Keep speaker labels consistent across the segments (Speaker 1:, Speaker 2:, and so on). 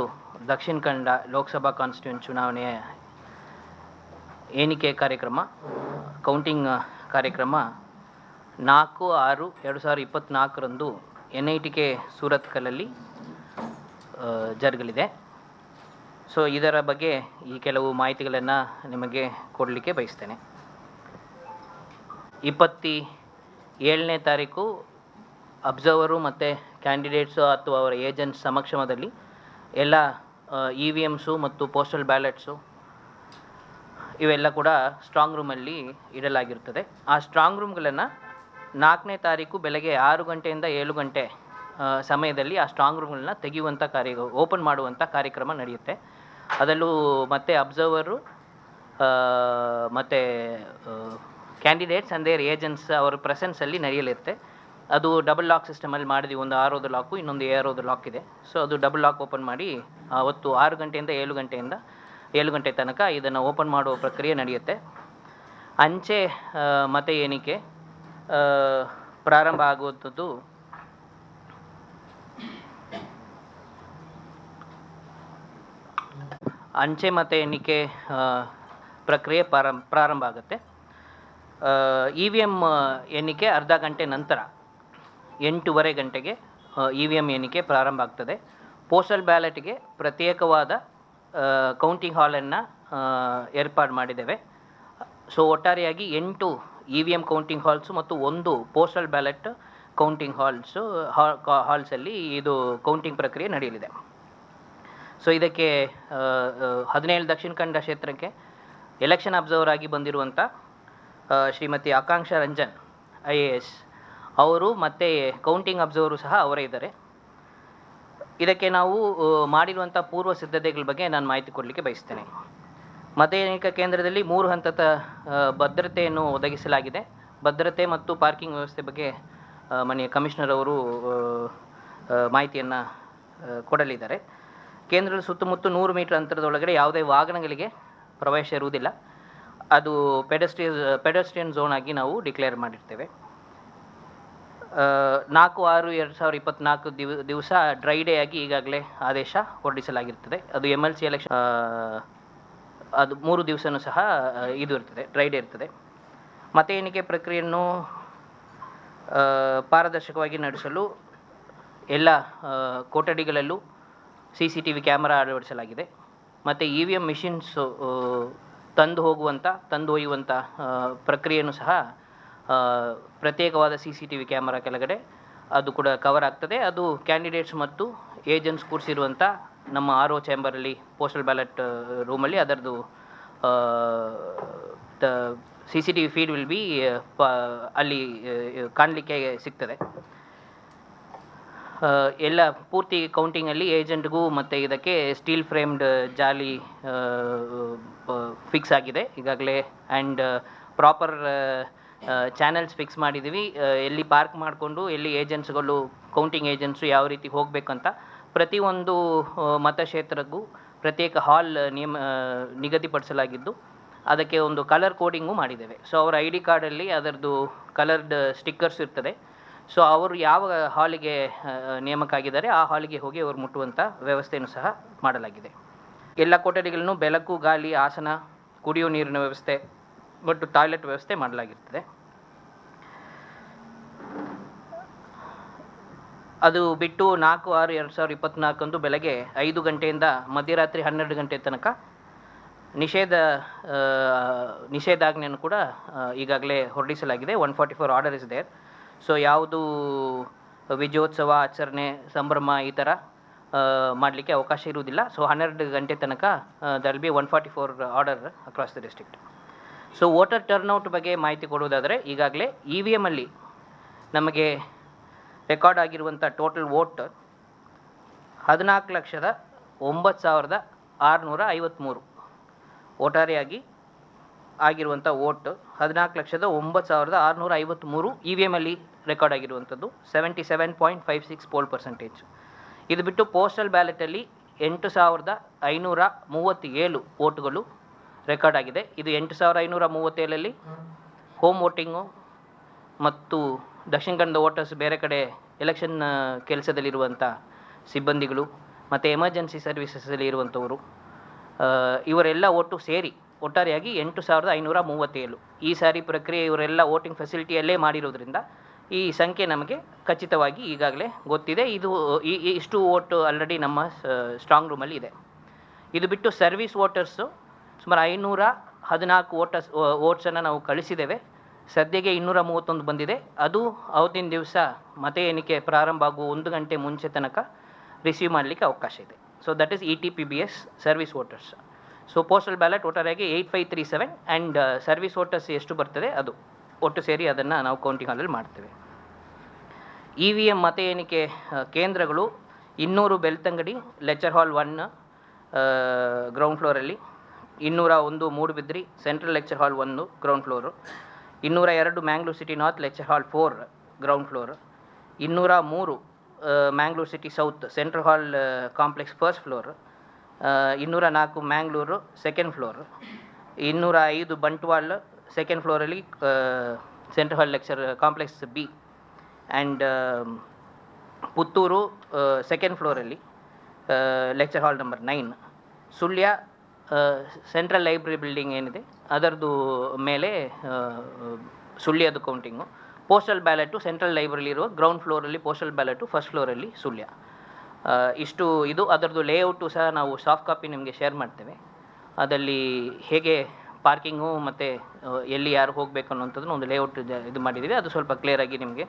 Speaker 1: Dakshina Kannada Lok Sabha constituent ಚುನಾವಣೆ ಎಣಿಕೆ ಕಾರ್ಯಕ್ರಮ ಕೌಂಟಿಂಗ್ ಕಾರ್ಯಕ್ರಮ ನಾಲ್ಕು ಆರು ಎರಡು ಸಾವಿರದ ಇಪ್ಪತ್ತ್ನಾಲ್ಕರಂದು ಎನ್ ಐ ಟಿ ಕೆ ಸೂರತ್ಕಲಲ್ಲಿ ಜರುಗಲಿದೆ. ಸೊ ಇದರ ಬಗ್ಗೆ ಈ ಕೆಲವು ಮಾಹಿತಿಗಳನ್ನು ನಿಮಗೆ ಕೊಡಲಿಕ್ಕೆ ಬಯಸ್ತೇನೆ. ಇಪ್ಪತ್ತಿ ಏಳನೇ ತಾರೀಕು ಅಬ್ಸರ್ವರು ಮತ್ತು ಕ್ಯಾಂಡಿಡೇಟ್ಸು ಅಥವಾ ಅವರ ಏಜೆಂಟ್ಸ್ ಸಮಕ್ಷಮದಲ್ಲಿ ಎಲ್ಲ ಇ ವಿ ಎಮ್ಸು ಮತ್ತು ಪೋಸ್ಟಲ್ ಬ್ಯಾಲೆಟ್ಸು ಇವೆಲ್ಲ ಕೂಡ ಸ್ಟ್ರಾಂಗ್ ರೂಮಲ್ಲಿ ಇಡಲಾಗಿರುತ್ತದೆ ಆ ಸ್ಟ್ರಾಂಗ್ ರೂಮ್ಗಳನ್ನು ನಾಲ್ಕನೇ ತಾರೀಕು ಬೆಳಗ್ಗೆ ಆರು ಗಂಟೆಯಿಂದ ಏಳು ಗಂಟೆ ಸಮಯದಲ್ಲಿ ಆ ಸ್ಟ್ರಾಂಗ್ ರೂಮ್ಗಳನ್ನ ತೆಗೆಯುವಂಥ ಕಾರ್ಯ ಓಪನ್ ಮಾಡುವಂಥ ಕಾರ್ಯಕ್ರಮ ನಡೆಯುತ್ತೆ. ಅದರಲ್ಲೂ ಮತ್ತೆ ಅಬ್ಸರ್ವರು ಮತ್ತು ಕ್ಯಾಂಡಿಡೇಟ್ಸ್ ಅಂಡ್ ದೇರ್ ಏಜೆಂಟ್ಸ್ ಅವರ ಪ್ರೆಸೆನ್ಸಲ್ಲಿ ನಡೆಯಲಿರುತ್ತೆ. ಅದು ಡಬಲ್ ಲಾಕ್ ಸಿಸ್ಟಮಲ್ಲಿ ಮಾಡಿದ್ವಿ, ಒಂದು ಆರೋದು ಲಾಕು ಇನ್ನೊಂದು ಏರೋದು ಲಾಕ್ ಇದೆ. ಸೊ ಅದು ಡಬಲ್ ಲಾಕ್ ಓಪನ್ ಮಾಡಿ ಅವತ್ತು ಆರು ಗಂಟೆಯಿಂದ ಏಳು ಗಂಟೆಯಿಂದ ಏಳು ಗಂಟೆ ತನಕ ಇದನ್ನು ಓಪನ್ ಮಾಡುವ ಪ್ರಕ್ರಿಯೆ ನಡೆಯುತ್ತೆ. ಅಂಚೆ ಮತ ಎಣಿಕೆ ಪ್ರಾರಂಭ ಆಗುವಂಥದ್ದು ಅಂಚೆ ಮತ ಎಣಿಕೆ ಪ್ರಕ್ರಿಯೆ ಪ್ರಾರಂಭ ಪ್ರಾರಂಭ ಆಗುತ್ತೆ. ಇ ವಿ ಎಂ ಎಣಿಕೆ ಅರ್ಧ ಗಂಟೆ ನಂತರ. ಎಂಟೂವರೆ ಗಂಟೆಗೆ ಇ ವಿ ಎಂ ಎಣಿಕೆ ಪ್ರಾರಂಭ ಆಗ್ತದೆ. ಪೋಸ್ಟಲ್ ಬ್ಯಾಲೆಟ್ಗೆ ಪ್ರತ್ಯೇಕವಾದ ಕೌಂಟಿಂಗ್ ಹಾಲನ್ನು ಏರ್ಪಾಡು ಮಾಡಿದ್ದೇವೆ. ಸೊ ಒಟ್ಟಾರೆಯಾಗಿ ಎಂಟು E V M counting halls ಮತ್ತು ಒಂದು ಪೋಸ್ಟಲ್ ಬ್ಯಾಲೆಟ್ ಕೌಂಟಿಂಗ್ ಹಾಲ್ಸು ಹಾಲ್ಸಲ್ಲಿ ಇದು ಕೌಂಟಿಂಗ್ ಪ್ರಕ್ರಿಯೆ ನಡೆಯಲಿದೆ. ಸೊ ಇದಕ್ಕೆ ಹದಿನೇಳು ದಕ್ಷಿಣ ಕನ್ನಡ ಕ್ಷೇತ್ರಕ್ಕೆ ಎಲೆಕ್ಷನ್ ಅಬ್ಸರ್ವರ್ ಆಗಿ ಬಂದಿರುವಂಥ Shrimati Akanksha Ranjan I A S ಅವರು ಮತ್ತು ಕೌಂಟಿಂಗ್ ಅಬ್ಸರ್ವರು ಸಹ ಅವರೇ ಇದ್ದಾರೆ. ಇದಕ್ಕೆ ನಾವು ಮಾಡಿರುವಂಥ ಪೂರ್ವ ಸಿದ್ಧತೆಗಳ ಬಗ್ಗೆ ನಾನು ಮಾಹಿತಿ ಕೊಡಲಿಕ್ಕೆ ಬಯಸ್ತೇನೆ. ಮತ ಎಣಿಕಾ ಕೇಂದ್ರದಲ್ಲಿ ಮೂರು ಹಂತದ ಭದ್ರತೆಯನ್ನು ಒದಗಿಸಲಾಗಿದೆ. ಭದ್ರತೆ ಮತ್ತು ಪಾರ್ಕಿಂಗ್ ವ್ಯವಸ್ಥೆ ಬಗ್ಗೆ ಮನೆಯ ಕಮಿಷನರ್ ಅವರು ಮಾಹಿತಿಯನ್ನು ಕೊಡಲಿದ್ದಾರೆ. ಕೇಂದ್ರದ ಸುತ್ತಮುತ್ತ ನೂರು ಮೀಟರ್ ಅಂತರದೊಳಗಡೆ ಯಾವುದೇ ವಾಹನಗಳಿಗೆ ಪ್ರವೇಶ ಇರುವುದಿಲ್ಲ. ಅದು ಪೆಡಸ್ಟ್ರಿಯ ಪೆಡಸ್ಟ್ರಿಯನ್ ಝೋನ್ ಆಗಿ ನಾವು ಡಿಕ್ಲೇರ್ ಮಾಡಿರ್ತೇವೆ. ನಾಲ್ಕು ಆರು ಎರಡು ಸಾವಿರದ ಇಪ್ಪತ್ತ್ನಾಲ್ಕು ದಿವ, ದಿವಸ ಡ್ರೈ ಡೇ ಆಗಿ ಈಗಾಗಲೇ ಆದೇಶ ಹೊರಡಿಸಲಾಗಿರ್ತದೆ. ಅದು ಎಂ ಎಲ್ ಸಿ ಎಲೆಕ್ಷನ್ ಅದು ಮೂರು ದಿವಸನೂ ಸಹ ಇದು ಇರ್ತದೆ, ಡ್ರೈ ಡೇ ಇರ್ತದೆ. ಮತ ಎಣಿಕೆ ಪ್ರಕ್ರಿಯೆಯನ್ನು ಪಾರದರ್ಶಕವಾಗಿ ನಡೆಸಲು ಎಲ್ಲ ಕೊಠಡಿಗಳಲ್ಲೂ C C T V camera ಅಳವಡಿಸಲಾಗಿದೆ. ಮತ್ತು ಇ ವಿ ಎಂ ಮಿಷಿನ್ಸು ತಂದು ಹೋಗುವಂಥ ತಂದು ಒಯ್ಯುವಂಥ ಪ್ರಕ್ರಿಯೆಯನ್ನು ಪ್ರಕ್ರಿಯೆಯೂ ಸಹ ಪ್ರತ್ಯೇಕವಾದ C C T V camera ಕೆಳಗಡೆ ಅದು ಕೂಡ ಕವರ್ ಆಗ್ತದೆ. ಅದು ಕ್ಯಾಂಡಿಡೇಟ್ಸ್ ಮತ್ತು ಏಜೆಂಟ್ಸ್ ಕೂರಿಸಿರುವಂಥ ನಮ್ಮ ಆರ್ ಒ ಚೇಂಬರಲ್ಲಿ ಪೋಸ್ಟಲ್ ಬ್ಯಾಲೆಟ್ ರೂಮಲ್ಲಿ ಅದರದ್ದು C C T V feed will be ಅಲ್ಲಿ ಕಾಣಲಿಕ್ಕೆ ಸಿಗ್ತದೆ. ಎಲ್ಲ ಪೂರ್ತಿ ಕೌಂಟಿಂಗಲ್ಲಿ ಏಜೆಂಟ್ಗೂ ಮತ್ತು ಇದಕ್ಕೆ ಸ್ಟೀಲ್ ಫ್ರೇಮ್ಡ್ ಜಾಲಿ ಫಿಕ್ಸ್ ಆಗಿದೆ. ಈಗಾಗಲೇ ಆ್ಯಂಡ್ ಪ್ರಾಪರ್ ಚಾನೆಲ್ಸ್ ಫಿಕ್ಸ್ ಮಾಡಿದ್ದೀವಿ ಎಲ್ಲಿ ಪಾರ್ಕ್ ಮಾಡಿಕೊಂಡು, ಎಲ್ಲಿ ಏಜೆಂಟ್ಸ್ಗಳು ಕೌಂಟಿಂಗ್ ಏಜೆಂಟ್ಸು ಯಾವ ರೀತಿ ಹೋಗಬೇಕಂತ ಪ್ರತಿಯೊಂದು ಮತಕ್ಷೇತ್ರಕ್ಕೂ ಪ್ರತ್ಯೇಕ ಹಾಲ್ ನಿಯಮ ನಿಗದಿಪಡಿಸಲಾಗಿದ್ದು, ಅದಕ್ಕೆ ಒಂದು ಕಲರ್ ಕೋಡಿಂಗು ಮಾಡಿದ್ದೇವೆ. ಸೊ ಅವರ ಐ ಡಿ ಕಾರ್ಡಲ್ಲಿ ಅದರದ್ದು ಕಲರ್ಡ್ ಸ್ಟಿಕ್ಕರ್ಸ್ ಇರ್ತದೆ. ಸೊ ಅವರು ಯಾವ ಹಾಲಿಗೆ ನೇಮಕ ಆಗಿದ್ದಾರೆ ಆ ಹಾಲಿಗೆ ಹೋಗಿ ಅವರು ಮುಟ್ಟುವಂಥ ವ್ಯವಸ್ಥೆಯನ್ನು ಸಹ ಮಾಡಲಾಗಿದೆ. ಎಲ್ಲ ಕೊಠಡಿಗಳನ್ನು ಬೆಳಕು, ಗಾಳಿ, ಆಸನ ಕುಡಿಯುವ ನೀರಿನ ವ್ಯವಸ್ಥೆ ಮತ್ತು ಟಾಯ್ಲೆಟ್ ವ್ಯವಸ್ಥೆ ಮಾಡಲಾಗಿರ್ತದೆ. ಅದು ಬಿಟ್ಟು ನಾಲ್ಕು ಆರು ಎರಡು ಸಾವಿರದ ಇಪ್ಪತ್ತ್ನಾಲ್ಕಂದು ಬೆಳಗ್ಗೆ ಐದು ಗಂಟೆಯಿಂದ ಮಧ್ಯರಾತ್ರಿ ಹನ್ನೆರಡು ಗಂಟೆ ತನಕ ನಿಷೇಧ ನಿಷೇಧಾಜ್ಞೆಯನ್ನು ಕೂಡ ಈಗಾಗಲೇ ಹೊರಡಿಸಲಾಗಿದೆ. One forty four order is there so ಯಾವುದು ವಿಜಯೋತ್ಸವ, ಆಚರಣೆ, ಸಂಭ್ರಮ ಈ ಥರ ಮಾಡಲಿಕ್ಕೆ ಅವಕಾಶ ಇರುವುದಿಲ್ಲ. ಸೊ ಹನ್ನೆರಡು ಗಂಟೆ ತನಕ ದಲ್ B one forty four order across the district so voter turnout ಬಗ್ಗೆ ಮಾಹಿತಿ ಕೊಡುವುದಾದರೆ, ಈಗಾಗಲೇ ಇ ವಿ ಎಮಲ್ಲಿ ನಮಗೆ ರೆಕಾರ್ಡ್ ಆಗಿರುವಂಥ ಟೋಟಲ್ ವೋಟ್ ಹದಿನಾಲ್ಕು ಲಕ್ಷದ ಒಂಬತ್ತು ಸಾವಿರದ ಆರುನೂರ ಐವತ್ತ್ಮೂರು ಒಟ್ಟಾರೆಯಾಗಿ ಆಗಿರುವಂಥ ವೋಟ್ ಹದಿನಾಲ್ಕು ಲಕ್ಷದ ಒಂಬತ್ತು ಸಾವಿರದ ಆರುನೂರ ಐವತ್ತ್ಮೂರು ಇ ವಿ ಎಮಲ್ಲಿ ರೆಕಾರ್ಡ್ ಆಗಿರುವಂಥದ್ದು seventy seven point five six poll percentage ಇದು ಬಿಟ್ಟು ಪೋಸ್ಟಲ್ ಬ್ಯಾಲೆಟಲ್ಲಿ ಎಂಟು ಸಾವಿರದ ಐನೂರ ಮೂವತ್ತೇಳು ವೋಟ್ಗಳು ರೆಕಾರ್ಡ್ ಆಗಿದೆ. ಇದು ಎಂಟು ಸಾವಿರದ ಐನೂರ ಮೂವತ್ತೇಳಲ್ಲಿ ಹೋಮ್. ವೋಟಿಂಗು ಮತ್ತು ದಕ್ಷಿಣ ಕನ್ನಡ ವೋಟರ್ಸ್ ಬೇರೆ ಕಡೆ ಎಲೆಕ್ಷನ್ ಕೆಲಸದಲ್ಲಿರುವಂಥ ಸಿಬ್ಬಂದಿಗಳು ಮತ್ತು ಎಮರ್ಜೆನ್ಸಿ ಸರ್ವಿಸಸಲ್ಲಿ ಇರುವಂಥವರು ಇವರೆಲ್ಲ ಒಟ್ಟು ಸೇರಿ ಒಟ್ಟಾರೆಯಾಗಿ ಎಂಟು ಸಾವಿರದ ಐನೂರ ಮೂವತ್ತೇಳು. ಈ ಸಾರಿ ಪ್ರಕ್ರಿಯೆ ಇವರೆಲ್ಲ ವೋಟಿಂಗ್ ಫೆಸಿಲಿಟಿಯಲ್ಲೇ ಮಾಡಿರೋದ್ರಿಂದ ಈ ಸಂಖ್ಯೆ ನಮಗೆ ಖಚಿತವಾಗಿ ಈಗಾಗಲೇ ಗೊತ್ತಿದೆ. ಇದು ಇಷ್ಟು ವೋಟ್ ಆಲ್ರೆಡಿ ನಮ್ಮ ಸ್ಟ್ರಾಂಗ್ ರೂಮಲ್ಲಿ ಇದೆ. ಇದು ಬಿಟ್ಟು ಸರ್ವಿಸ್ ವೋಟರ್ಸು ಸುಮಾರು ಐನೂರ ಹದಿನಾಲ್ಕು ವೋಟರ್ಸ್ ವೋಟ್ಸನ್ನು ನಾವು ಕಳಿಸಿದ್ದೇವೆ. ಸದ್ಯಕ್ಕೆ ಇನ್ನೂರ ಮೂವತ್ತೊಂದು ಬಂದಿದೆ. ಅದು ಅವತ್ತಿನ ದಿವಸ ಮತ ಎಣಿಕೆ ಪ್ರಾರಂಭ ಆಗುವ ಒಂದು ಗಂಟೆ ಮುಂಚೆ ತನಕ ರಿಸೀವ್ ಮಾಡಲಿಕ್ಕೆ ಅವಕಾಶ ಇದೆ. So that is E T P B S service voters so postal ballot ಒಟ್ಟಾರೆಯಾಗಿ eight five three seven and service voters ಎಷ್ಟು ಬರ್ತದೆ ಅದು ಒಟ್ಟು ಸೇರಿ ಅದನ್ನು ನಾವು ಕೌಂಟಿಂಗ್ ಹಾಲಲ್ಲಿ ಮಾಡ್ತೇವೆ. ಇ ವಿ ಎಂ ಮತ ಎಣಿಕೆ ಕೇಂದ್ರಗಳು ಇನ್ನೂರು Belthangady lecture hall one ground ಫ್ಲೋರಲ್ಲಿ ಇನ್ನೂರ ಒಂದು ಮೂಡುಬಿದ್ರಿ ಸೆಂಟ್ರಲ್ ಲೆಕ್ಚರ್ ಹಾಲ್ ಒಂದು ಗ್ರೌಂಡ್ ಫ್ಲೋರು ಇನ್ನೂರ ಎರಡು Mangalore city north lecture hall four ground floor ಇನ್ನೂರ ಮೂರು Mangalore city south, central hall complex first floor. ಇನ್ನೂರ ನಾಲ್ಕು ಮ್ಯಾಂಗ್ಳೂರು ಸೆಕೆಂಡ್ ಫ್ಲೋರ್. ಇನ್ನೂರ ಐದು Bantwal second ಫ್ಲೋರಲ್ಲಿ central hall lecture complex B and Puttur second ಫ್ಲೋರಲ್ಲಿ lecture hall number nine. Sullia central library building ಏನಿದೆ ಅದರದ್ದು ಮೇಲೆ ಸುಳ್ಯದ counting postal ballot central library ಇರುವ ground ಫ್ಲೋರಲ್ಲಿ postal ballot first ಫ್ಲೋರಲ್ಲಿ ಸುಳ್ಯ. ಇಷ್ಟು ಇದು ಅದರದ್ದು ಲೇಔಟು ಸಹ ನಾವು ಸಾಫ್ಟ್ ಕಾಪಿ ನಿಮಗೆ ಶೇರ್ ಮಾಡ್ತೇವೆ. ಅದರಲ್ಲಿ ಹೇಗೆ ಪಾರ್ಕಿಂಗು ಮತ್ತು ಎಲ್ಲಿ ಯಾರು ಹೋಗಬೇಕು ಅನ್ನೋಂಥದ್ದನ್ನು ಒಂದು ಲೇಔಟ್ ಇದು ಮಾಡಿದ್ದೀವಿ. ಅದು ಸ್ವಲ್ಪ ಕ್ಲಿಯರಾಗಿ ನಿಮಗೆ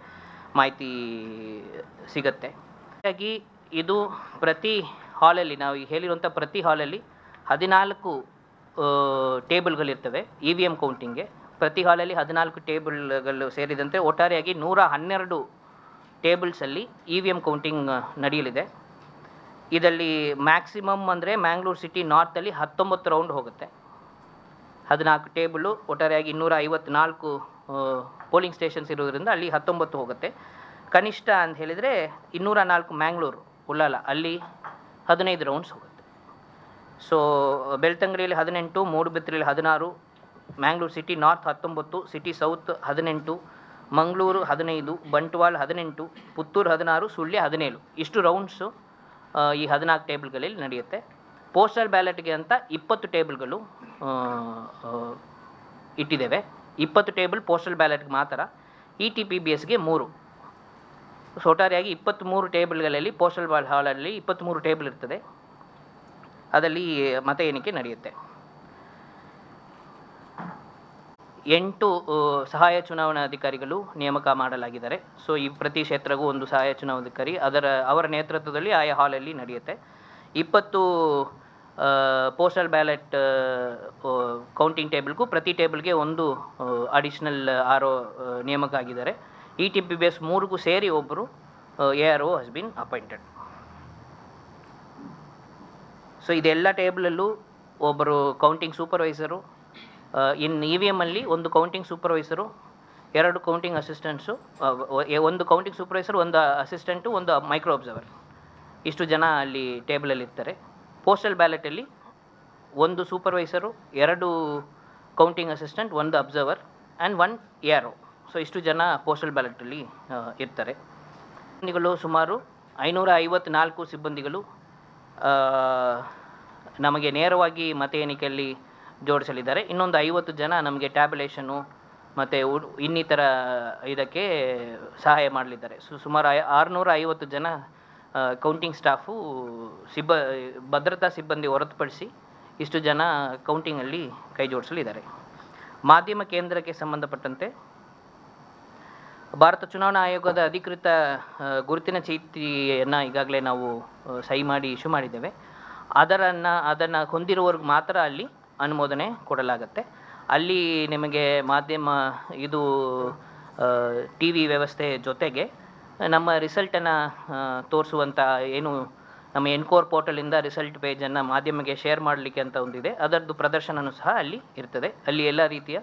Speaker 1: ಮಾಹಿತಿ ಸಿಗತ್ತೆ. ಹಾಗಾಗಿ ಇದು ಪ್ರತಿ ಹಾಲಲ್ಲಿ ನಾವು ಈಗ ಹೇಳಿರುವಂಥ ಪ್ರತಿ ಹಾಲಲ್ಲಿ ಹದಿನಾಲ್ಕು ಟೇಬಲ್ಗಳಿರ್ತವೆ ಇ ವಿ ಎಂ ಕೌಂಟಿಂಗ್ಗೆ ಪ್ರತಿ ಹಾಲಲ್ಲಿ ಹದಿನಾಲ್ಕು ಟೇಬಲ್ಗಳು ಸೇರಿದಂತೆ ಒಟ್ಟಾರೆಯಾಗಿ ನೂರ ಹನ್ನೆರಡು ಟೇಬಲ್ಸಲ್ಲಿ ಇ ವಿ ಎಂ ಕೌಂಟಿಂಗ್ ನಡೆಯಲಿದೆ. ಇದರಲ್ಲಿ ಮ್ಯಾಕ್ಸಿಮಮ್ ಅಂದರೆ ಮ್ಯಾಂಗ್ಳೂರ್ ಸಿಟಿ ನಾರ್ತಲ್ಲಿ ಹತ್ತೊಂಬತ್ತು ರೌಂಡ್ ಹೋಗುತ್ತೆ. ಹದಿನಾಲ್ಕು ಟೇಬಲು ಒಟ್ಟಾರೆಯಾಗಿ ಇನ್ನೂರ ಐವತ್ನಾಲ್ಕು ಪೋಲಿಂಗ್ ಸ್ಟೇಷನ್ಸ್ ಇರೋದ್ರಿಂದ ಅಲ್ಲಿ ಹತ್ತೊಂಬತ್ತು ಹೋಗುತ್ತೆ. ಕನಿಷ್ಠ ಅಂತ ಹೇಳಿದರೆ ಇನ್ನೂರ ನಾಲ್ಕು ಮ್ಯಾಂಗ್ಳೂರು ಉಳ್ಳಾಲ. ಅಲ್ಲಿ ಹದಿನೈದು ರೌಂಡ್ಸ್ ಹೋಗುತ್ತೆ. ಸೊ ಬೆಳ್ತಂಗಡಿಯಲ್ಲಿ ಹದಿನೆಂಟು ಮೂಡುಬಿದ್ರೆಯಲ್ಲಿ ಹದಿನಾರು ಮ್ಯಾಂಗ್ಳೂರ್ ಸಿಟಿ ನಾರ್ತ್ ಹತ್ತೊಂಬತ್ತು ಸಿಟಿ ಸೌತ್ ಹದಿನೆಂಟು ಮಂಗಳೂರು ಹದಿನೈದು ಬಂಟ್ವಾಲ್ ಹದಿನೆಂಟು ಪುತ್ತೂರು ಹದಿನಾರು ಸುಳ್ಯ ಹದಿನೇಳು. ಇಷ್ಟು ರೌಂಡ್ಸು ಈ ಹದಿನಾಲ್ಕು ಟೇಬಲ್ಗಳಲ್ಲಿ ನಡೆಯುತ್ತೆ. ಪೋಸ್ಟಲ್ ಬ್ಯಾಲೆಟ್ಗೆ ಅಂತ ಇಪ್ಪತ್ತು ಟೇಬಲ್ಗಳು ಇಟ್ಟಿದ್ದೇವೆ. ಇಪ್ಪತ್ತು ಟೇಬಲ್ ಪೋಸ್ಟಲ್ ಬ್ಯಾಲೆಟ್ಗೆ ಮಾತ್ರ ಇ ಟಿ ಪಿ ಬಿ ಎಸ್ಗೆ ಮೂರು. ಸೊ ಒಟ್ಟಾರೆಯಾಗಿ ಇಪ್ಪತ್ತ್ಮೂರು ಟೇಬಲ್ಗಳಲ್ಲಿ ಪೋಸ್ಟಲ್ ಬಾಲ್ ಹಾಲಲ್ಲಿ ಇಪ್ಪತ್ತ್ಮೂರು ಟೇಬಲ್ ಇರ್ತದೆ. ಅದರಲ್ಲಿ ಮತ ಎಣಿಕೆ ನಡೆಯುತ್ತೆ. ಎಂಟು ಸಹಾಯ ಸಹಾಯ ಚುನಾವಣಾಧಿಕಾರಿಗಳು ನೇಮಕ ಮಾಡಲಾಗಿದ್ದಾರೆ. ಸೊ, ಈ ಪ್ರತಿ ಕ್ಷೇತ್ರಗೂ ಒಂದು ಸಹಾಯ ಚುನಾವಣಾಧಿಕಾರಿ, ಅದರ, ಅವರ ನೇತೃತ್ವದಲ್ಲಿ ಆಯಾ ಹಾಲಲ್ಲಿ ನಡೆಯುತ್ತೆ. ಇಪ್ಪತ್ತು ಪೋಸ್ಟಲ್ ಬ್ಯಾಲೆಟ್ ಕೌಂಟಿಂಗ್ ಟೇಬಲ್ಗೂ ಪ್ರತಿ ಟೇಬಲ್ಗೆ ಒಂದು ಅಡಿಷ್ನಲ್ ಆರ್ ಒ ನೇಮಕ ಆಗಿದ್ದಾರೆ. E T P B S ಮೂರಿಗೂ ಸೇರಿ ಒಬ್ಬರು A R O has been appointed. So ಇದೆಲ್ಲ ಟೇಬಲಲ್ಲೂ ಒಬ್ಬರು counting supervisor in E V ಎಮ್ಮಲ್ಲಿ ಒಂದು ಕೌಂಟಿಂಗ್ ಸೂಪರ್ವೈಸರು ಎರಡು ಕೌಂಟಿಂಗ್ ಅಸಿಸ್ಟೆಂಟ್ಸು ಒಂದು ಕೌಂಟಿಂಗ್ ಸೂಪರ್ವೈಸರ್ ಒಂದು ಅಸಿಸ್ಟೆಂಟು ಒಂದು ಮೈಕ್ರೋ ಅಬ್ಸರ್ವರ್ ಇಷ್ಟು ಜನ ಅಲ್ಲಿ ಟೇಬಲಲ್ಲಿ ಇರ್ತಾರೆ. ಪೋಸ್ಟಲ್ ಬ್ಯಾಲೆಟಲ್ಲಿ ಒಂದು ಸೂಪರ್ವೈಸರು ಎರಡು ಕೌಂಟಿಂಗ್ ಅಸಿಸ್ಟೆಂಟ್ ಒಂದು ಅಬ್ಸರ್ವರ್ ಆ್ಯಂಡ್ ಒನ್ ಯಾರೋ ಸೊ ಇಷ್ಟು ಜನ ಪೋಸ್ಟಲ್ ಬ್ಯಾಲೆಟಲ್ಲಿ ಇರ್ತಾರೆ. ಸಿಬ್ಬಂದಿಗಳು ಸುಮಾರು ಐನೂರ ಐವತ್ನಾಲ್ಕು ಸಿಬ್ಬಂದಿಗಳು ನಮಗೆ ನೇರವಾಗಿ ಮತ ಎಣಿಕೆಯಲ್ಲಿ ಜೋಡಿಸಲಿದ್ದಾರೆ. ಇನ್ನೊಂದು ಐವತ್ತು ಜನ ನಮಗೆ ಟ್ಯಾಬ್ಯುಲೇಷನು ಮತ್ತು ಇನ್ನಿತರ ಇದಕ್ಕೆ ಸಹಾಯ ಮಾಡಲಿದ್ದಾರೆ. ಸೊ, ಸುಮಾರು ಆರುನೂರ ಐವತ್ತು ಜನ ಕೌಂಟಿಂಗ್ ಸ್ಟಾಫು ಸಿಬ್ಬ, ಭದ್ರತಾ ಸಿಬ್ಬಂದಿ ಹೊರತುಪಡಿಸಿ ಇಷ್ಟು ಜನ ಕೌಂಟಿಂಗಲ್ಲಿ ಕೈ ಜೋಡಿಸಲಿದ್ದಾರೆ. ಮಾಧ್ಯಮ ಕೇಂದ್ರಕ್ಕೆ ಸಂಬಂಧಪಟ್ಟಂತೆ ಭಾರತ ಚುನಾವಣಾ ಆಯೋಗದ ಅಧಿಕೃತ ಗುರುತಿನ ಚೀಟಿಯನ್ನು ಈಗಾಗಲೇ ನಾವು ಸಹಿ ಮಾಡಿ, ಇಶ್ಯೂ ಮಾಡಿದ್ದೇವೆ. ಅದರನ್ನು, ಅದನ್ನು ಹೊಂದಿರುವವ್ರಿಗೆ ಮಾತ್ರ ಅಲ್ಲಿ ಅನುಮೋದನೆ ಕೊಡಲಾಗತ್ತೆ. ಅಲ್ಲಿ ನಿಮಗೆ ಮಾಧ್ಯಮ, ಇದು ಟಿ ವಿ ವ್ಯವಸ್ಥೆ ಜೊತೆಗೆ ನಮ್ಮ ರಿಸಲ್ಟನ್ನು ತೋರಿಸುವಂಥ ಏನು, ನಮ್ಮ ಎನ್ಕೋರ್ ಪೋರ್ಟಲಿಂದ ರಿಸಲ್ಟ್ ಪೇಜನ್ನು ಮಾಧ್ಯಮಕ್ಕೆ ಶೇರ್ ಮಾಡಲಿಕ್ಕೆ ಅಂತ ಒಂದಿದೆ. ಅದರದ್ದು ಪ್ರದರ್ಶನವೂ ಸಹ ಅಲ್ಲಿ ಇರ್ತದೆ. ಅಲ್ಲಿ ಎಲ್ಲ ರೀತಿಯ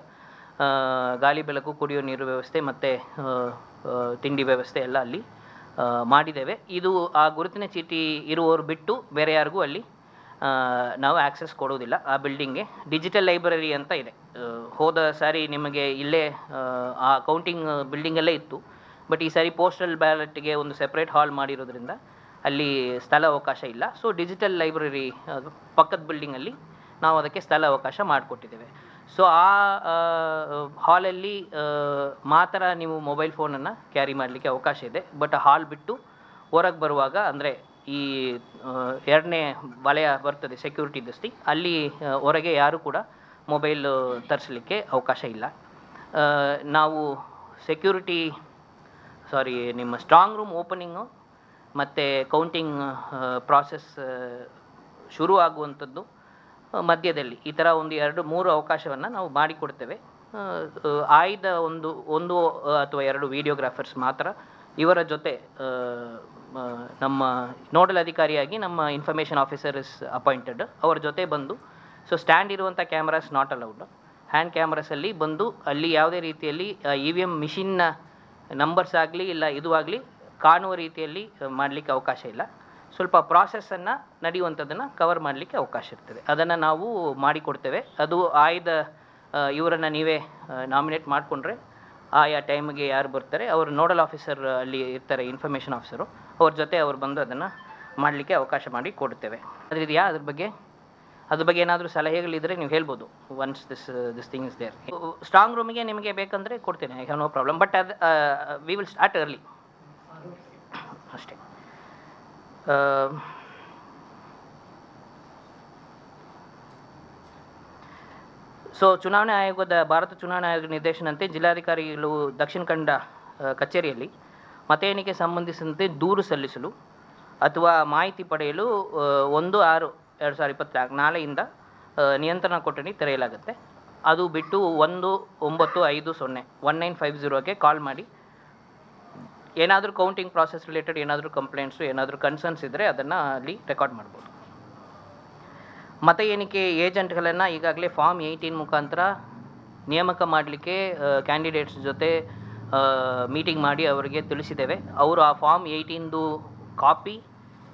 Speaker 1: ಗಾಳಿ, ಬೆಳಕು, ಕುಡಿಯೋ ನೀರು ವ್ಯವಸ್ಥೆ ಮತ್ತು ತಿಂಡಿ ವ್ಯವಸ್ಥೆ ಎಲ್ಲ ಅಲ್ಲಿ ಮಾಡಿದ್ದೇವೆ. ಇದು ಆ ಗುರುತಿನ ಚೀಟಿ ಇರುವವರು ಬಿಟ್ಟು ಬೇರೆ ಯಾರಿಗೂ ಅಲ್ಲಿ ನಾವು ಆ್ಯಕ್ಸೆಸ್ ಕೊಡೋದಿಲ್ಲ ಆ ಬಿಲ್ಡಿಂಗ್ಗೆ ಡಿಜಿಟಲ್ ಲೈಬ್ರರಿ ಅಂತ ಇದೆ. ಹೋದ ಸಾರಿ ನಿಮಗೆ ಇಲ್ಲೇ ಆ, ಕೌಂಟಿಂಗ್ ಬಿಲ್ಡಿಂಗಲ್ಲೇ ಇತ್ತು. ಬಟ್ ಈ ಸಾರಿ ಪೋಸ್ಟಲ್ ಬ್ಯಾಲೆಟ್ಗೆ ಒಂದು ಸೆಪ್ರೇಟ್ ಹಾಲ್ ಮಾಡಿರೋದ್ರಿಂದ ಅಲ್ಲಿ ಸ್ಥಳ ಅವಕಾಶ ಇಲ್ಲ. ಸೊ ಡಿಜಿಟಲ್ ಲೈಬ್ರರಿ ಪಕ್ಕದ ಬಿಲ್ಡಿಂಗಲ್ಲಿ ನಾವು ಅದಕ್ಕೆ ಸ್ಥಳ ಅವಕಾಶ ಮಾಡಿಕೊಟ್ಟಿದ್ದೇವೆ. ಸೊ ಆ ಹಾಲಲ್ಲಿ ಮಾತ್ರ ನೀವು ಮೊಬೈಲ್ ಫೋನನ್ನು ಕ್ಯಾರಿ ಮಾಡಲಿಕ್ಕೆ ಅವಕಾಶ ಇದೆ. ಬಟ್ ಹಾಲ್ ಬಿಟ್ಟು ಹೊರಗೆ ಬರುವಾಗ ಅಂದರೆ ಈ ಎರಡನೇ ವಲಯ ಬರ್ತದೆ ಸೆಕ್ಯೂರಿಟಿ ದೃಷ್ಟಿ ಅಲ್ಲಿ ಹೊರಗೆ ಯಾರು ಕೂಡ ಮೊಬೈಲ್ ತರಿಸಲಿಕ್ಕೆ ಅವಕಾಶ ಇಲ್ಲ. ನಾವು ಸೆಕ್ಯೂರಿಟಿ ಸಾರಿ ನಿಮ್ಮ ಸ್ಟ್ರಾಂಗ್ ರೂಮ್ ಓಪನಿಂಗು ಮತ್ತು ಕೌಂಟಿಂಗ್ ಪ್ರಾಸೆಸ್ ಶುರು ಆಗುವಂಥದ್ದು ಮಧ್ಯದಲ್ಲಿ. ಈ ಥರ ಒಂದು ಎರಡು, ಮೂರು ಅವಕಾಶವನ್ನು ನಾವು ಮಾಡಿಕೊಡ್ತೇವೆ. ಆಯ್ದ ಒಂದು ಒಂದು ಅಥವಾ ಎರಡು ವಿಡಿಯೋಗ್ರಾಫರ್ಸ್ ಮಾತ್ರ ಇವರ ಜೊತೆ ನಮ್ಮ ನೋಡಲ್ ಅಧಿಕಾರಿಯಾಗಿ ನಮ್ಮ ಇನ್ಫಾರ್ಮೇಷನ್ ಆಫೀಸರ್ ಇಸ್ ಅಪಾಯಿಂಟೆಡ್ ಅವರ ಜೊತೆ ಬಂದು ಸೊ ಸ್ಟ್ಯಾಂಡ್ ಇರುವಂಥ ಕ್ಯಾಮ್ರಾಸ್ ನಾಟ್ ಅಲೌಡ್ ಹ್ಯಾಂಡ್ ಕ್ಯಾಮ್ರಾಸಲ್ಲಿ ಬಂದು, ಅಲ್ಲಿ ಯಾವುದೇ ರೀತಿಯಲ್ಲಿ ಇ ವಿ ಎಂ ಮಿಷಿನ್ನ ನಂಬರ್ಸ್ ಆಗಲಿ, ಇಲ್ಲ ಇದು ಆಗಲಿ, ಕಾಣುವ ರೀತಿಯಲ್ಲಿ ಮಾಡಲಿಕ್ಕೆ ಅವಕಾಶ ಇಲ್ಲ. ಸ್ವಲ್ಪ ಪ್ರಾಸೆಸ್ಸನ್ನು ನಡೆಯುವಂಥದ್ದನ್ನು ಕವರ್ ಮಾಡಲಿಕ್ಕೆ ಅವಕಾಶ ಇರ್ತದೆ. ಅದನ್ನು ನಾವು ಮಾಡಿಕೊಡ್ತೇವೆ. ಅದು ಆಯ್ದ ಇವರನ್ನು ನೀವೇ ನಾಮಿನೇಟ್ ಮಾಡಿಕೊಂಡ್ರೆ, ಆಯಾ ಟೈಮ್ಗೆ ಯಾರು ಬರ್ತಾರೆ, ಅವರು ನೋಡಲ್ ಆಫೀಸರ್ ಅಲ್ಲಿ ಇರ್ತಾರೆ ಇನ್ಫಾರ್ಮೇಷನ್ ಆಫೀಸರು ಅವ್ರ ಜೊತೆ ಅವ್ರು ಬಂದು ಅದನ್ನು ಮಾಡಲಿಕ್ಕೆ ಅವಕಾಶ ಮಾಡಿ ಕೊಡ್ತೇವೆ ಅದರಿದೆಯಾ ಅದ್ರ ಬಗ್ಗೆ ಅದ್ರ ಬಗ್ಗೆ ಏನಾದರೂ ಸಲಹೆಗಳಿದ್ದರೆ ನೀವು ಹೇಳ್ಬೋದು. Once this this thing is there strong ರೂಮಿಗೆ ನಿಮಗೆ ಬೇಕಂದರೆ ಕೊಡ್ತೇನೆ I have no problem but ಅದು ವಿ ವಿಲ್ ಸ್ಟಾರ್ಟ್ ಅರ್ಲಿ ಅಷ್ಟೇ. ಸೊ ಚುನಾವಣಾ ಆಯೋಗದ, ಭಾರತ ಚುನಾವಣಾ ಆಯೋಗ ನಿರ್ದೇಶನಂತೆ ಜಿಲ್ಲಾಧಿಕಾರಿಗಳು ದಕ್ಷಿಣ ಕನ್ನಡ ಕಚೇರಿಯಲ್ಲಿ ಮತ ಎಣಿಕೆ ಸಂಬಂಧಿಸಿದಂತೆ ದೂರು ಸಲ್ಲಿಸಲು ಅಥವಾ ಮಾಹಿತಿ ಪಡೆಯಲು ಒಂದು ಆರು ಎರಡು ಸಾವಿರದ ಇಪ್ಪತ್ನಾಲ್ಕು ನಾಳೆಯಿಂದ ನಿಯಂತ್ರಣ ಕೊಠಡಿ ತೆರೆಯಲಾಗುತ್ತೆ. ಅದು ಬಿಟ್ಟು ಒಂದು ಒಂಬತ್ತು ಐದು ಸೊನ್ನೆ ಒನ್ ನೈನ್ ಫೈವ್ ಜೀರೋಗೆ ಕಾಲ್ ಮಾಡಿ. ಏನಾದರೂ ಕೌಂಟಿಂಗ್ ಪ್ರಾಸೆಸ್ ರಿಲೇಟೆಡ್ ಏನಾದರೂ ಕಂಪ್ಲೇಂಟ್ಸು ಏನಾದರೂ ಕನ್ಸರ್ನ್ಸ್ ಇದ್ದರೆ ಅದನ್ನು ಅಲ್ಲಿ ರೆಕಾರ್ಡ್ ಮಾಡ್ಬೋದು. ಮತ ಎಣಿಕೆ ಏಜೆಂಟ್ಗಳನ್ನು ಈಗಾಗಲೇ ಫಾರ್ಮ್ ಏಯ್ಟೀನ್ ಮುಖಾಂತರ ನೇಮಕ ಮಾಡಲಿಕ್ಕೆ ಕ್ಯಾಂಡಿಡೇಟ್ಸ್ ಜೊತೆ ಮೀಟಿಂಗ್ ಮಾಡಿ ಅವರಿಗೆ ತಿಳಿಸಿದ್ದೇವೆ. ಅವರು ಆ ಫಾರ್ಮ್ ಏಯ್ಟೀನ್ದು ಕಾಪಿ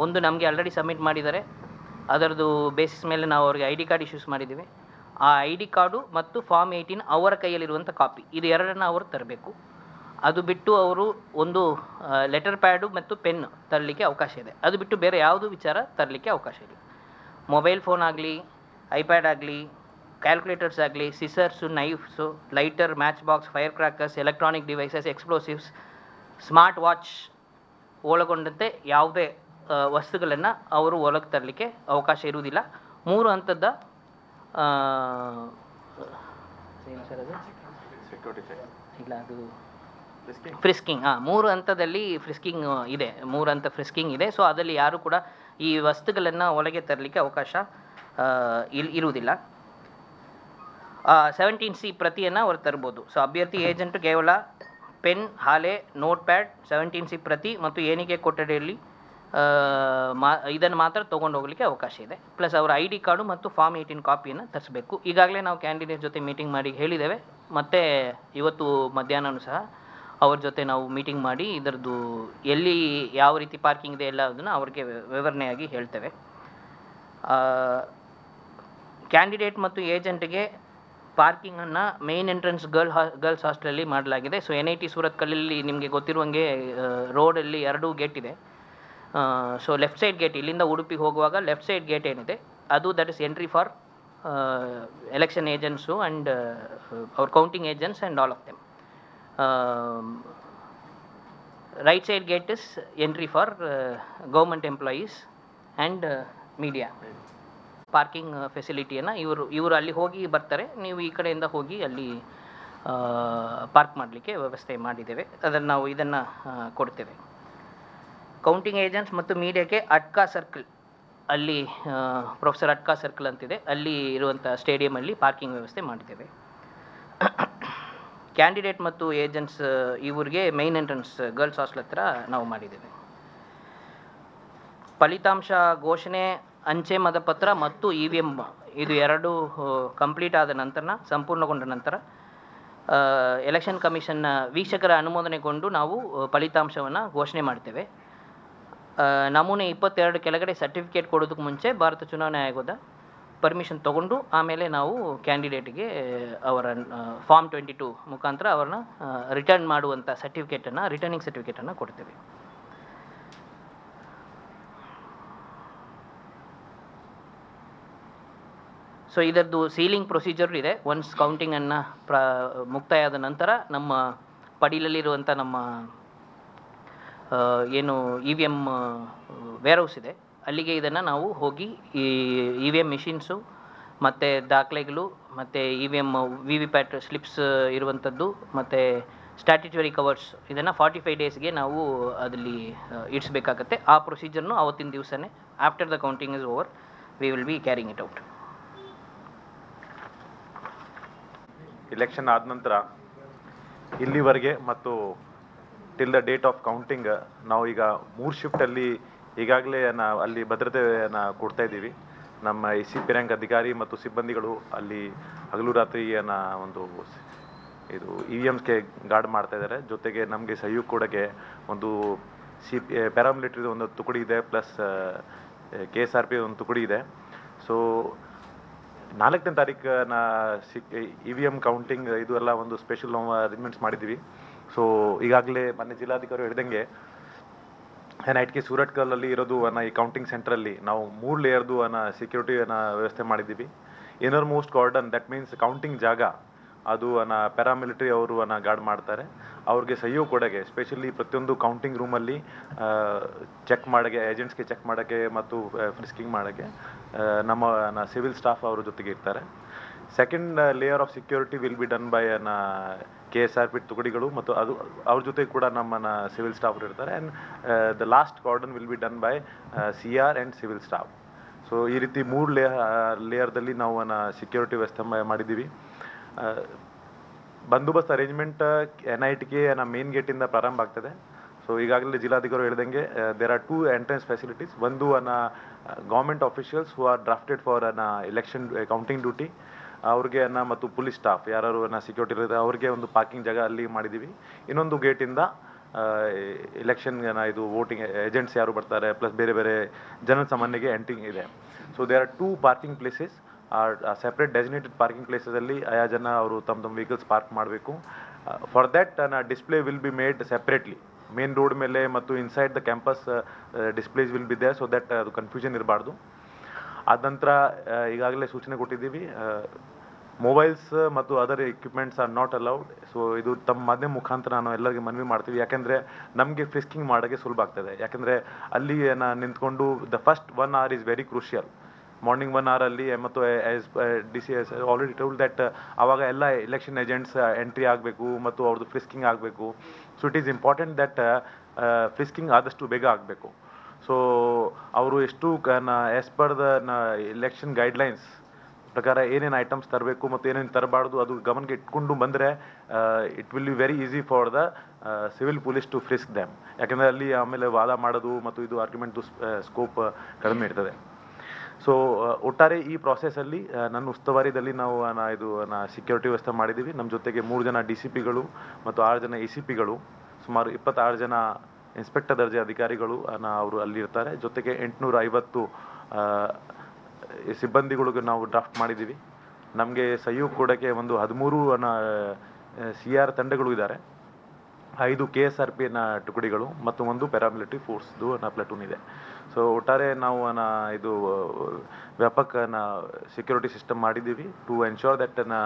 Speaker 1: ಒಂದು ನಮಗೆ ಆಲ್ರೆಡಿ ಸಬ್ಮಿಟ್ ಮಾಡಿದ್ದಾರೆ. ಅದರದ್ದು ಬೇಸಿಸ್ ಮೇಲೆ ನಾವು ಅವರಿಗೆ ಐ ಡಿ ಕಾರ್ಡ್ ಇಶ್ಯೂಸ್ ಮಾಡಿದ್ದೀವಿ. ಆ ಐ ಡಿ ಕಾರ್ಡು ಮತ್ತು ಫಾರ್ಮ್ ಏಯ್ಟೀನ್ ಅವರ ಕೈಯಲ್ಲಿರುವಂಥ ಕಾಪಿ ಇದು ಎರಡನ್ನು ಅವರು ತರಬೇಕು. ಅದು ಬಿಟ್ಟು ಅವರು ಒಂದು ಲೆಟರ್ ಪ್ಯಾಡು ಮತ್ತು ಪೆನ್ ತರಲಿಕ್ಕೆ ಅವಕಾಶ ಇದೆ. ಅದು ಬಿಟ್ಟು ಬೇರೆ ಯಾವುದು ವಿಚಾರ ತರಲಿಕ್ಕೆ ಅವಕಾಶ ಇದೆ ಮೊಬೈಲ್ ಫೋನ್ ಆಗಲಿ ಐಪ್ಯಾಡ್ ಆಗಲಿ ಕ್ಯಾಲ್ಕುಲೇಟರ್ಸ್ ಆಗಲಿ scissors knives lighter match box fire crackers electronic devices explosives smart watch ಒಳಗೊಂಡಂತೆ ಯಾವುದೇ ವಸ್ತುಗಳನ್ನು ಅವರು ಒಳಗೆ ತರಲಿಕ್ಕೆ ಅವಕಾಶ ಇರುವುದಿಲ್ಲ. ಮೂರು ಹಂತದ ಇಲ್ಲ ಅದು ಫ್ರಿಸ್ಕಿಂಗ್ ಹಾಂ ಮೂರು ಹಂತದಲ್ಲಿ ಫ್ರಿಸ್ಕಿಂಗ್ ಇದೆ. ಮೂರು ಹಂತ ಫ್ರಿಸ್ಕಿಂಗ್ ಇದೆ. ಸೊ ಅದರಲ್ಲಿ ಯಾರು ಕೂಡ ಈ ವಸ್ತುಗಳನ್ನು ಒಳಗೆ ತರಲಿಕ್ಕೆ ಅವಕಾಶ ಇಲ್ ಇರುವುದಿಲ್ಲ. ಸೆವೆಂಟೀನ್ ಸಿ ಪ್ರತಿಯನ್ನು ಅವರು ತರ್ಬೋದು. ಸೊ ಅಭ್ಯರ್ಥಿ ಏಜೆಂಟ್ ಕೇವಲ ಪೆನ್ ಹಾಲೆ ನೋಟ್ ಪ್ಯಾಡ್ ಸೆವೆಂಟೀನ್ ಸಿ ಪ್ರತಿ ಮತ್ತು ಏನಿಗೆ ಕೊಠಡಿಯಲ್ಲಿ ಮಾ, ಇದನ್ನು ಮಾತ್ರ ತೊಗೊಂಡು ಹೋಗಲಿಕ್ಕೆ ಅವಕಾಶ ಇದೆ. ಪ್ಲಸ್ ಅವರ ಐ ಡಿ ಕಾರ್ಡು ಮತ್ತು ಫಾರ್ಮ್ ಏಯ್ಟೀನ್ ಕಾಪಿಯನ್ನು ತರಿಸಬೇಕು. ಈಗಾಗಲೇ ನಾವು ಕ್ಯಾಂಡಿಡೇಟ್ ಜೊತೆ ಮೀಟಿಂಗ್ ಮಾಡಿ ಹೇಳಿದ್ದೇವೆ. ಮತ್ತು ಇವತ್ತು ಮಧ್ಯಾಹ್ನವೂ ಸಹ ಅವ್ರ ಜೊತೆ ನಾವು ಮೀಟಿಂಗ್ ಮಾಡಿ ಇದರದ್ದು ಎಲ್ಲಿ ಯಾವ ರೀತಿ ಪಾರ್ಕಿಂಗ್ ಇದೆ ಎಲ್ಲ ಅದನ್ನು ಅವ್ರಿಗೆ ವಿವರಣೆಯಾಗಿ ಹೇಳ್ತೇವೆ. ಕ್ಯಾಂಡಿಡೇಟ್ ಮತ್ತು ಏಜೆಂಟ್ಗೆ ಪಾರ್ಕಿಂಗನ್ನು ಮೇನ್ ಎಂಟ್ರೆನ್ಸ್ ಗರ್ಲ್ ಹಾ, ಗರ್ಲ್ಸ್ ಹಾಸ್ಟೆಲಲ್ಲಿ ಮಾಡಲಾಗಿದೆ. ಸೊ ಎನ್ ಐ ಟಿ ಸೂರತ್ ಕಲ್ಲಲ್ಲಿ ನಿಮಗೆ ಗೊತ್ತಿರುವಂಗೆ ರೋಡಲ್ಲಿ ಎರಡೂ ಗೇಟ್ ಇದೆ. ಸೊ ಲೆಫ್ಟ್ ಸೈಡ್ ಗೇಟ್ ಇಲ್ಲಿಂದ ಉಡುಪಿಗೆ ಹೋಗುವಾಗ ಲೆಫ್ಟ್ ಸೈಡ್ ಗೇಟ್ ಏನಿದೆ, ಅದು that is entry for election agents and ಅವ್ರ counting agents and all of them right side gate is entry for government employees and media parking ಫೆಸಿಲಿಟಿಯನ್ನು ಇವರು ಇವರು ಅಲ್ಲಿ ಹೋಗಿ ಬರ್ತಾರೆ. ನೀವು ಈ ಕಡೆಯಿಂದ ಹೋಗಿ ಅಲ್ಲಿ ಪಾರ್ಕ್ ಮಾಡಲಿಕ್ಕೆ ವ್ಯವಸ್ಥೆ ಮಾಡಿದ್ದೇವೆ. ಅದನ್ನು ನಾವು ಇದನ್ನು ಕೊಡ್ತೇವೆ. ಕೌಂಟಿಂಗ್ ಏಜೆಂಟ್ಸ್ ಮತ್ತು ಮೀಡಿಯಾಕ್ಕೆ ಅಟ್ಕಾ ಸರ್ಕಲ್ ಅಲ್ಲಿ ಪ್ರೊಫೆಸರ್ ಅಟ್ಕಾ ಸರ್ಕಲ್ ಅಂತಿದೆ. ಅಲ್ಲಿ ಇರುವಂಥ ಸ್ಟೇಡಿಯಮಲ್ಲಿ ಪಾರ್ಕಿಂಗ್ ವ್ಯವಸ್ಥೆ ಮಾಡ್ತೇವೆ ಕ್ಯಾಂಡಿಡೇಟ್ ಮತ್ತು ಏಜೆಂಟ್ಸ್, ಇವರಿಗೆ ಮೈನ್ ಎಂಟ್ರೆನ್ಸ್ ಗರ್ಲ್ಸ್ ಹಾಸ್ಟೆಲ್ ಹತ್ರ ನಾವು ಮಾಡಿದ್ದೇವೆ. ಫಲಿತಾಂಶ ಘೋಷಣೆ ಅಂಚೆ ಮತಪತ್ರ ಮತ್ತು ಇ ವಿ ಎಂ ಇದು ಎರಡು ಕಂಪ್ಲೀಟ್ ಆದ ನಂತರ ಸಂಪೂರ್ಣಗೊಂಡ ನಂತರ ಎಲೆಕ್ಷನ್ ಕಮಿಷನ್ನ ವೀಕ್ಷಕರ ಅನುಮೋದನೆಗೊಂಡು ನಾವು ಫಲಿತಾಂಶವನ್ನು ಘೋಷಣೆ ಮಾಡ್ತೇವೆ. ನಮೂನೆ ಇಪ್ಪತ್ತೆರಡು ಕೆಳಗಡೆ ಸರ್ಟಿಫಿಕೇಟ್ ಕೊಡೋದಕ್ಕೆ ಮುಂಚೆ ಭಾರತ ಚುನಾವಣಾ ಆಯೋಗದ ಪರ್ಮಿಷನ್ ತಗೊಂಡು ಆಮೇಲೆ ನಾವು ಕ್ಯಾಂಡಿಡೇಟ್ಗೆ ಅವರ ಫಾರ್ಮ್ ಟ್ವೆಂಟಿ ಟು ಮುಖಾಂತರ ಅವ್ರನ್ನ ರಿಟರ್ನ್ ಮಾಡುವಂಥ ಸರ್ಟಿಫಿಕೇಟನ್ನು ರಿಟರ್ನಿಂಗ್ ಸರ್ಟಿಫಿಕೇಟನ್ನು ಕೊಡ್ತೇವೆ. ಸೊ ಇದರದ್ದು ಸೀಲಿಂಗ್ ಪ್ರೊಸೀಜರ್ ಇದೆ. ಒನ್ಸ್ ಕೌಂಟಿಂಗನ್ನು ಪ್ರ ಮುಕ್ತಾಯ ಆದ ನಂತರ ನಮ್ಮ ಪಡೀಲಲ್ಲಿರುವಂಥ ನಮ್ಮ ಏನು ಇ ವಿ ಎಂ ವೇರ್ಹೌಸ್ ಇದೆ. ಅಲ್ಲಿಗೆ ಇದನ್ನು ನಾವು ಹೋಗಿ ಈ ಇ ವಿ ಎಂ ಮಿಷಿನ್ಸು ಮತ್ತು ದಾಖಲೆಗಳು, ಮತ್ತು E V M V V PAT slips ಇರುವಂಥದ್ದು ಮತ್ತು ಸ್ಟ್ಯಾಟ್ಯುಟರಿ ಕವರ್ಸ್ ಇದನ್ನು ಫಾರ್ಟಿ ಫೈವ್ ಡೇಸ್ಗೆ ನಾವು ಅದರಲ್ಲಿ ಇಡಿಸ್ಬೇಕಾಗತ್ತೆ. ಆ ಪ್ರೊಸೀಜರ್ನು ಅವತ್ತಿನ ದಿವಸನೇ after the counting is over we will be carrying it out
Speaker 2: election ಆದ ನಂತರ ಇಲ್ಲಿವರೆಗೆ ಮತ್ತು till the date of counting ನಾವು ಈಗ ಮೂರು ಶಿಫ್ಟಲ್ಲಿ ಈಗಾಗಲೇ ನಾ ಅಲ್ಲಿ ಭದ್ರತೆಯನ್ನು ಕೊಡ್ತಾ ಇದ್ದೀವಿ. ನಮ್ಮ ಎ ಸಿ ಪಿ ರ್ಯಾಂಕ್ ಅಧಿಕಾರಿ ಮತ್ತು ಸಿಬ್ಬಂದಿಗಳು ಅಲ್ಲಿ ಹಗಲು ರಾತ್ರಿಯನ್ನು ಒಂದು ಇದು ಇ ವಿ ಎಮ್ಸ್ಗೆ ಗಾರ್ಡ್ ಮಾಡ್ತಾ ಇದ್ದಾರೆ. ಜೊತೆಗೆ ನಮಗೆ ಸಹಯೋಗ ಕೊಡೋಕ್ಕೆ ಒಂದು ಸಿ ಪ್ಯಾರಾಮಿಲಿಟ್ರಿದು ಒಂದು ತುಕಡಿ ಇದೆ plus K S R P ಒಂದು ತುಕಡಿ ಇದೆ. ಸೊ ನಾಲ್ಕನೇ ತಾರೀಕನ ಸಿಕ್ ಇ ವಿ ಎಂ ಕೌಂಟಿಂಗ್ ಇದು ಎಲ್ಲ ಒಂದು ಸ್ಪೆಷಲ್ ನಾವು ಅರೇಂಜ್ಮೆಂಟ್ಸ್ ಮಾಡಿದ್ದೀವಿ. ಸೊ ಈಗಾಗಲೇ ಮೊನ್ನೆ ಜಿಲ್ಲಾಧಿಕಾರಿ ಹೇಳಿದಂಗೆ ನೈಟ್ಗೆ ಸೂರಟ್ಕಲ್ಲಲ್ಲಿ ಇರೋದು ಅನ್ನ ಈ ಕೌಂಟಿಂಗ್ ಸೆಂಟ್ರಲ್ಲಿ ನಾವು ಮೂರು ಲೇಯರ್ದು ಅನ್ನ ಸೆಕ್ಯೂರಿಟಿಯನ್ನ ವ್ಯವಸ್ಥೆ ಮಾಡಿದ್ದೀವಿ. Innermost cordon that means counting ಜಾಗ. ಅದು ಅನ್ನ ಪ್ಯಾರಾಮಿಲಿಟ್ರಿ ಅವರು ಅನ್ನ ಗಾರ್ಡ್ ಮಾಡ್ತಾರೆ. ಅವ್ರಿಗೆ ಸಹಿಯೂ ಕೊಡೋಕ್ಕೆ ಸ್ಪೆಷಲಿ ಪ್ರತಿಯೊಂದು ಕೌಂಟಿಂಗ್ ರೂಮಲ್ಲಿ ಚೆಕ್ ಮಾಡೋಕ್ಕೆ ಏಜೆಂಟ್ಸ್ಗೆ ಚೆಕ್ ಮಾಡೋಕ್ಕೆ ಮತ್ತು ಫ್ರಿಸ್ಕಿಂಗ್ ಮಾಡೋಕ್ಕೆ ನಮ್ಮ ಸಿವಿಲ್ ಸ್ಟಾಫ್ ಅವ್ರ ಜೊತೆಗೆ ಇರ್ತಾರೆ. Second layer of security will be done by ಅನ್ನ ಕೆ ಎಸ್ ಆರ್ ಪಿ ತುಕಡಿಗಳು ಮತ್ತು ಅದು, ಅವ್ರ ಜೊತೆ ಕೂಡ ನಮ್ಮನ್ನ ಸಿವಿಲ್ ಸ್ಟಾಫ್ ಇರ್ತಾರೆ. And the last cordon will be done by C R and civil staff so ಈ ರೀತಿ ಮೂರು ಲೇಯರ್ ಲೇಯರ್ದಲ್ಲಿ ನಾವು ಸೆಕ್ಯೂರಿಟಿ ವ್ಯವಸ್ಥೆ ಮಾಡಿದ್ದೀವಿ. ಬಂದೋಬಸ್ತ್ ಅರೇಂಜ್ಮೆಂಟ್ ಎನ್ ಐ ಟಿಗೆ ನಮ್ಮ ಮೇನ್ ಗೇಟಿಂದ ಪ್ರಾರಂಭ ಆಗ್ತದೆ. ಸೊ ಈಗಾಗಲೇ ಜಿಲ್ಲಾಧಿಕಾರಿ ಹೇಳಿದಂಗೆ there are two entrance facilities ಒಂದು ಅನ್ನ government officials who are drafted for ಅನ್ನ ಎಲೆಕ್ಷನ್ ಕೌಂಟಿಂಗ್ ಡ್ಯೂಟಿ ಅವ್ರಿಗೆ ಅನ್ನ ಮತ್ತು ಪೊಲೀಸ್ ಸ್ಟಾಫ್ ಯಾರು ಅನ್ನ ಸೆಕ್ಯೂರಿಟಿ ಇರುತ್ತೆ ಅವ್ರಿಗೆ ಒಂದು ಪಾರ್ಕಿಂಗ್ ಜಾಗ ಅಲ್ಲಿ ಮಾಡಿದ್ದೀವಿ ಇನ್ನೊಂದು ಗೇಟಿಂದ ಎಲೆಕ್ಷನ್ ಇದು ವೋಟಿಂಗ್ ಏಜೆಂಟ್ಸ್ ಯಾರು ಬರ್ತಾರೆ ಪ್ಲಸ್ ಬೇರೆ ಬೇರೆ ಜನಸಾಮಾನ್ಯಗೆ ಎಂಟಿಂಗ್ ಇದೆ. So there are two parking places are separate designated parking ಪ್ಲೇಸಲ್ಲಿ ಆಯಾ ಜನ ಅವರು ತಮ್ಮ ತಮ್ಮ ವೆಹಿಕಲ್ಸ್ ಪಾರ್ಕ್ ಮಾಡಬೇಕು. For that display will be made separately main road ಮೇಲೆ ಮತ್ತು inside the campus displays will be there so that ಅದು ಕನ್ಫ್ಯೂಷನ್ ಇರಬಾರ್ದು. ಆದ ನಂತರ ಈಗಾಗಲೇ ಸೂಚನೆ ಕೊಟ್ಟಿದ್ದೀವಿ ಮೊಬೈಲ್ಸ್ ಮತ್ತು other equipments are not allowed so ಇದು ತಮ್ಮ ಮಾಧ್ಯಮ ಮುಖಾಂತರ ನಾನು ಎಲ್ಲರಿಗೆ ಮನವಿ ಮಾಡ್ತೀವಿ. ಯಾಕೆಂದರೆ ನಮಗೆ ಫ್ರಿಸ್ಕಿಂಗ್ ಮಾಡೋಕ್ಕೆ ಸುಲಭ ಆಗ್ತದೆ. ಯಾಕೆಂದರೆ ಅಲ್ಲಿ ನಾನು ನಿಂತ್ಕೊಂಡು the first one hour is very crucial morning one ಅಲ್ಲಿ ಮತ್ತು S D C S already told that ಆವಾಗ ಎಲ್ಲ ಎಲೆಕ್ಷನ್ ಏಜೆಂಟ್ಸ್ ಎಂಟ್ರಿ ಆಗಬೇಕು ಮತ್ತು ಅವ್ರದ್ದು ಫ್ರಿಸ್ಕಿಂಗ್ ಆಗಬೇಕು. So it is important that frisking ಆದಷ್ಟು ಬೇಗ ಆಗಬೇಕು. ಸೊ ಅವರು ಎಷ್ಟು as per the election guidelines ಪ್ರಕಾರ ಏನೇನು ಐಟಮ್ಸ್ ತರಬೇಕು ಮತ್ತು ಏನೇನು ತರಬಾರ್ದು ಅದು ಗಮನಕ್ಕೆ ಇಟ್ಕೊಂಡು ಬಂದರೆ it will be very easy for the civil police to frisk them ಯಾಕೆಂದರೆ ಅಲ್ಲಿ ಆಮೇಲೆ ವಾದ ಮಾಡೋದು ಮತ್ತು ಇದು ಆರ್ಗ್ಯುಮೆಂಟ್ದು ಸ್ಕೋಪ್ ಕಡಿಮೆ ಇರ್ತದೆ. ಸೊ ಒಟ್ಟಾರೆ ಈ ಪ್ರಾಸೆಸ್ಸಲ್ಲಿ ನನ್ನ ಉಸ್ತುವಾರಿದಲ್ಲಿ ನಾವು ನಾ ಇದು, ನಾ ಸೆಕ್ಯೂರಿಟಿ ವ್ಯವಸ್ಥೆ ಮಾಡಿದ್ದೀವಿ ನಮ್ಮ ಜೊತೆಗೆ ಮೂರು ಜನ ಡಿ ಸಿ ಪಿಗಳು ಮತ್ತು ಆರು ಜನ ಎ ಸಿ ಪಿಗಳು ಸುಮಾರು ಇಪ್ಪತ್ತಾರು ಜನ ಇನ್ಸ್ಪೆಕ್ಟರ್ ದರ್ಜೆ ಅಧಿಕಾರಿಗಳು ಅವರು ಅಲ್ಲಿರ್ತಾರೆ. ಜೊತೆಗೆ ಎಂಟುನೂರ ಐವತ್ತು ಸಿಬ್ಬಂದಿಗಳಿಗೆ ನಾವು ಡ್ರಾಫ್ಟ್ ಮಾಡಿದ್ದೀವಿ ನಮಗೆ ಸಹಯೋಗ ಕೊಡೋಕ್ಕೆ ಒಂದು ಹದಿಮೂರು ಸಿ ಆರ್ ತಂಡಗಳು ಇದ್ದಾರೆ. ಐದು ಕೆ ಎಸ್ ಆರ್ ಪಿನ ಟುಕಡಿಗಳು ಮತ್ತು ಒಂದು ಪ್ಯಾರಾಮಿಲಿಟರಿ ಫೋರ್ಸ್ದು ನ ಪ್ಲಟೂನ್ ಇದೆ. ಸೊ ಒಟ್ಟಾರೆ ನಾವು ನ ಇದು, ವ್ಯಾಪಕ ಸೆಕ್ಯೂರಿಟಿ ಸಿಸ್ಟಮ್ ಮಾಡಿದ್ದೀವಿ to ensure that a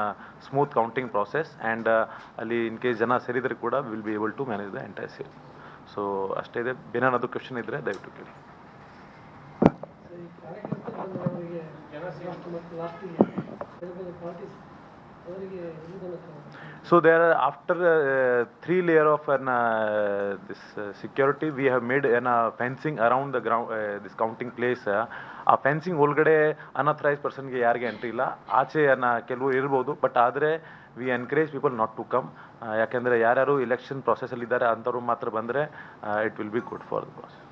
Speaker 2: smooth counting process and ಅಲ್ಲಿ ಇನ್ ಕೇಸ್ ಜನ ಸೇರಿದರೆ ಕೂಡ will be able to manage the entire sale so ಅಷ್ಟೇ ಇದೆ. ಬೇನಾದ್ರು ಕ್ವೆಶನ್ ಇದ್ದರೆ ದಯವಿಟ್ಟು ಕೇಳಿ. So there are after uh, three layer of an uh, this uh, security, we have made an uh, fencing around the ground uh, this counting place. Uh, ಆ fencing ಒಳಗಡೆ unauthorised ಪರ್ಸನ್ಗೆ ಯಾರಿಗೆ entry ಇಲ್ಲ. ಆಚೆ ಕೆಲವು ಇರ್ಬೋದು ಬಟ್ ಆದರೆ we encourage people not to come ಯಾಕೆಂದರೆ ಯಾರ್ಯಾರು ಇಲೆಕ್ಷನ್ ಪ್ರಾಸೆಸಲ್ಲಿ ಇದ್ದಾರೆ ಅಂಥವ್ರು ಮಾತ್ರ ಬಂದರೆ it will be good for the process